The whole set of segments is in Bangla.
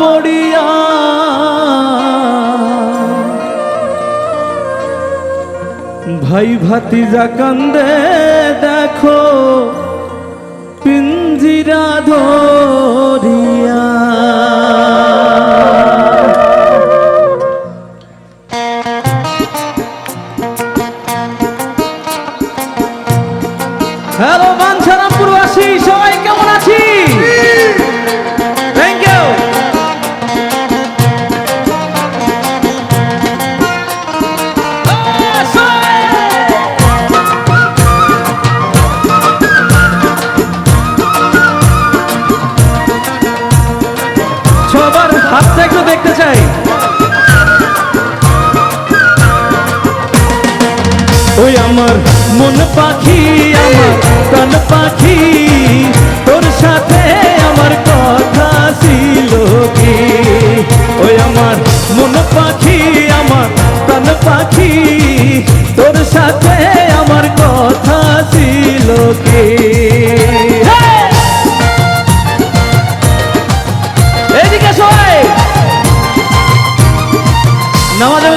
পড়িয়া। ভাই ভাতিজা কান্দে দেখো পিঞ্জিরা ধরিয়া। হ্যালো বাঞ্ছারামপুরবাসী সবাই কেমন আছি আমার তোর সাথে আমার কথা ছিল সাথে আমার কথা ছিল কি? এদিকে সবাই নামা যাবে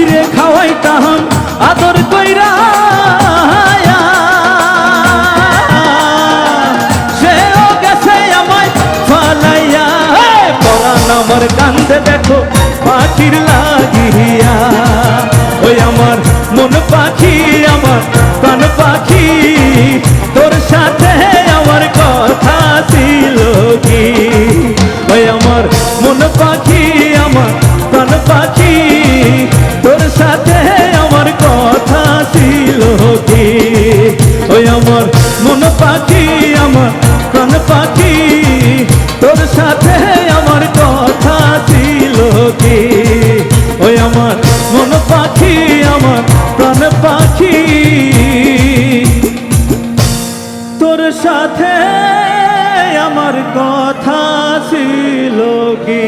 পাখিরে খাওয়াইতাম আদর কইরা সেও গেছে আমায় ফালাইয়া! পরাণ আমার কান্দে দেখো পাখির লাগিয়া। ওই আমার মন পাখি তোর সাথে আমার কথা ছিল কি? ওই আমার মন পাখি, আমার প্রাণ পাখি। তোর সাথে আমার কথা ছিল কি?